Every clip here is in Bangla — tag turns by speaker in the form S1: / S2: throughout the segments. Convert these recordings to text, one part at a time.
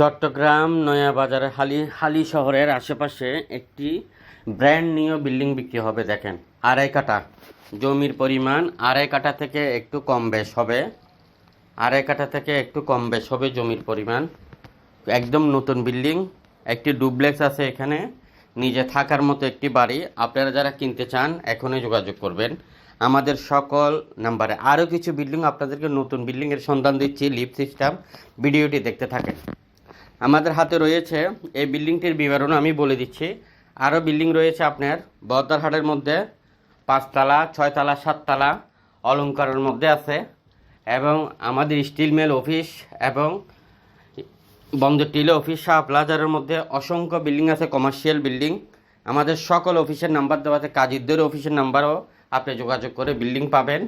S1: চট্টগ্রাম নয়াবাজার হালি হালি শহরের আশেপাশে একটি ব্র্যান্ড নিউ বিল্ডিং বিক্রি হবে, দেখেন। আড়াই কাটা জমির পরিমাণ আড়াই কাটা থেকে একটু কম বেশ হবে। আড়াই কাটা থেকে একটু কম বেশ হবে জমির পরিমাণ। একদম নতুন বিল্ডিং একটি ডুপ্লেক্স আছে এখানে। নিজে থাকার মতো একটি বাড়ি। আপনারা যারা কিনতে চান, এখনই যোগাযোগ করবেন। আমাদের সকল নাম্বারে আরও কিছু বিল্ডিং আপনাদেরকে নতুন বিল্ডিংয়ের সন্ধান দিচ্ছি লিফট সিস্টেম ভিডিওটি দেখতে থাকেন। আমাদের হাতে রয়েছে এই বিল্ডিংটির বিবরণ আমি বলে দিচ্ছি। আরও বিল্ডিং রয়েছে আপনার বদ্দারহাটের মধ্যে পাঁচতলা, ছয়তলা, সাততলা অলঙ্কারের মধ্যে আছে এবং আমাদের স্টিল মেল অফিস এবং বন্দর টিলে অফিস, শাহ প্লাজারের মধ্যে অসংখ্য বিল্ডিং আছে, কমার্শিয়াল বিল্ডিং। আমাদের সকল অফিসের নাম্বার দেওয়া আছে, কাজীদের অফিসের নাম্বারও আপনি যোগাযোগ করে বিল্ডিং পাবেন।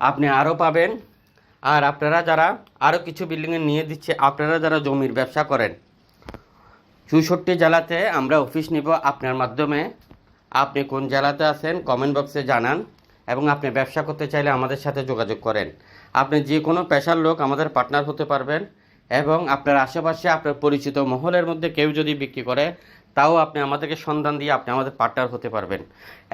S1: আপনি আরও পাবেন। আর আপনারা যারা আরও কিছু বিল্ডিংয়ে নিয়ে দিচ্ছে, আপনারা যারা জমির ব্যবসা করেন, চৌষট্টি জেলাতে আমরা অফিস নিব আপনার মাধ্যমে। আপনি কোন জেলাতে আছেন কমেন্ট বক্সে জানান এবং আপনি ব্যবসা করতে চাইলে আমাদের সাথে যোগাযোগ করেন। আপনি যে কোনো পেশার লোক আমাদের পার্টনার হতে পারবেন এবং আপনার আশেপাশে আপনার পরিচিত মহলের মধ্যে কেউ যদি বিক্রি করে, তাও আপনি আমাদেরকে সন্ধান দিয়ে আপনি আমাদের পার্টনার হতে পারবেন।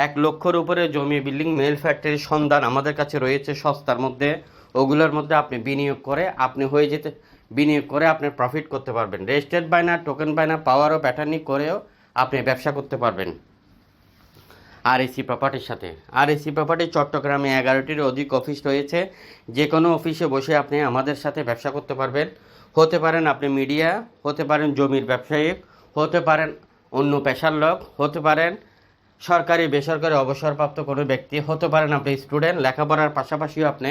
S1: এক লক্ষর উপরে জমি বিল্ডিং মেল ফ্যাক্টরির সন্ধান আমাদের কাছে রয়েছে সস্তার মধ্যে। ওগুলোর মধ্যে আপনি বিনিয়োগ করে আপনি হয়ে যেতে, বিনিয়োগ করে আপনি প্রফিট করতে পারবেন। রেজিস্টার্ড বায়না টোকেন বায়না পাওয়ার ও প্যাটার্নি করেও আপনি ব্যবসা করতে পারবেন। আর এসি প্রপার্টির সাথে। আর এসি প্রপার্টি চট্টগ্রামে এগারোটির অধিক অফিস রয়েছে। যে কোনো অফিসে বসে আপনি আমাদের সাথে ব্যবসা করতে পারবেন। হতে পারেন আপনি মিডিয়া হতে পারেন জমির ব্যবসায়ী হতে পারেন অন্য পেশার লোক, হতে পারেন সরকারি, বেসরকারি অবসরপ্রাপ্ত কোনো ব্যক্তি, হতে পারেন আপনি স্টুডেন্ট লেখাপড়ার পাশাপাশিও আপনি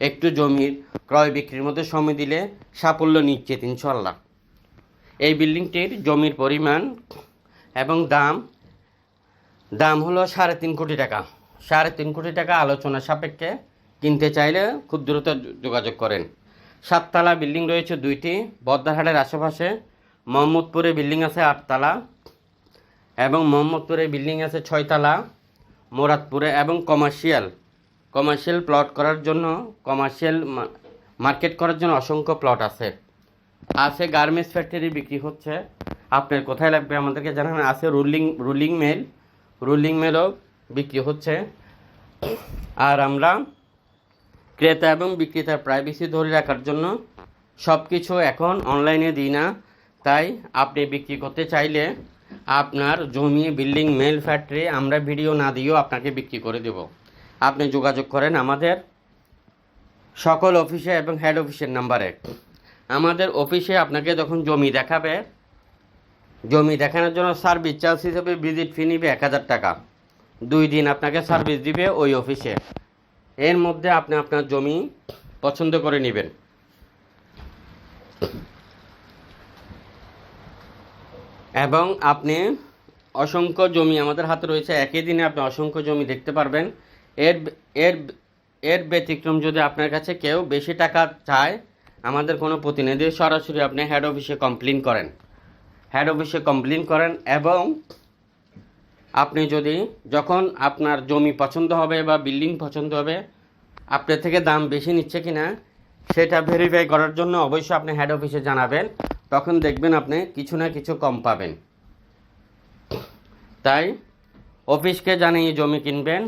S1: একটু জমির ক্রয় বিক্রির মধ্যে সময় দিলে সাফল্য নিচ্ছে নিশ্চিত ইনশাল্লাহ এই বিল্ডিংটির জমির পরিমাণ এবং দাম দাম হলো সাড়ে তিন কোটি টাকা। সাড়ে তিন কোটি টাকা আলোচনা সাপেক্ষে কিনতে চাইলে খুব দ্রুত যোগাযোগ করেন। সাততলা বিল্ডিং রয়েছে দুইটি বদ্দারহাটের আশেপাশে মোহাম্মদপুরে বিল্ডিং আছে আটতলা এবং মোহাম্মদপুরে বিল্ডিং আছে ছয়তলা, মোরাদপুরে এবং কমার্শিয়াল। কমার্শিয়াল প্লট করার জন্য কমার্শিয়াল মার্কেট করার জন্য অসংখ্য প্লট আছে। আছে গার্মেন্টস ফ্যাক্টরি বিক্রি হচ্ছে। আপনার কোথায় লাগবে আমাদেরকে জানান আছে রুলিং রুলিং মেল রুলিং মেলও বিক্রি হচ্ছে। আর আমরা ক্রেতা এবং বিক্রেতার প্রাইভেসি ধরে রাখার জন্য সব কিছু এখন অনলাইনে দিই না। তাই আপনি বিক্রি করতে চাইলে আপনার জমি বিল্ডিং মেল ফ্যাক্টরি আমরা ভিডিও না দিয়েও আপনাকে বিক্রি করে দেব। আপনি যোগাযোগ করেন আমাদের সকল অফিসে এবং হেড অফিসের নাম্বারে আমাদের অফিসে আপনাকে যখন জমি দেখাবে, জমি দেখানোর জন্য সার্ভিস চার্জ হিসেবে ভিজিট ফি নিবে এক হাজার টাকা। দুই দিন আপনাকে সার্ভিস দিবে ওই অফিসে। এর মধ্যে আপনি আপনার জমি পছন্দ করে নেবেন। এবং আপনি অসংখ্য জমি আমাদের হাতে রয়েছে, একই দিনে আপনি অসংখ্য জমি দেখতে পারবেন। এর এর এর ব্যতিক্রম যদি আপনার কাছে কেউ বেশি টাকা চায়, আমাদের কোনো প্রতিনিধি সরাসরি আপনি হেড অফিসে কমপ্লেন করেন। হেড অফিসে কমপ্লেন করেন এবং আপনি যদি যখন আপনার জমি পছন্দ হবে বা বিল্ডিং পছন্দ হবে, আপনার থেকে দাম বেশি নিচ্ছে কিনা, সেটা ভেরিফাই করার জন্য অবশ্যই আপনি হেড অফিসে জানাবেন। তখন দেখবেন আপনি কিছু না কিছু কম পাবেন। তাই অফিসকে জানিয়ে জমি কিনবেন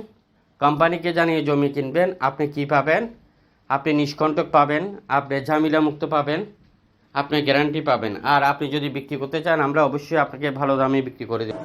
S1: কোম্পানিকে জানিয়ে জমি কিনবেন, আপনি কি পাবেন? আপনি নিষ্কণ্টক পাবেন, আপনি ঝামেলা মুক্ত পাবেন, আপনি গ্যারান্টি পাবেন। আর আপনি যদি বিক্রি করতে চান, আমরা অবশ্যই আপনাকে ভালো দামে বিক্রি করে দেব।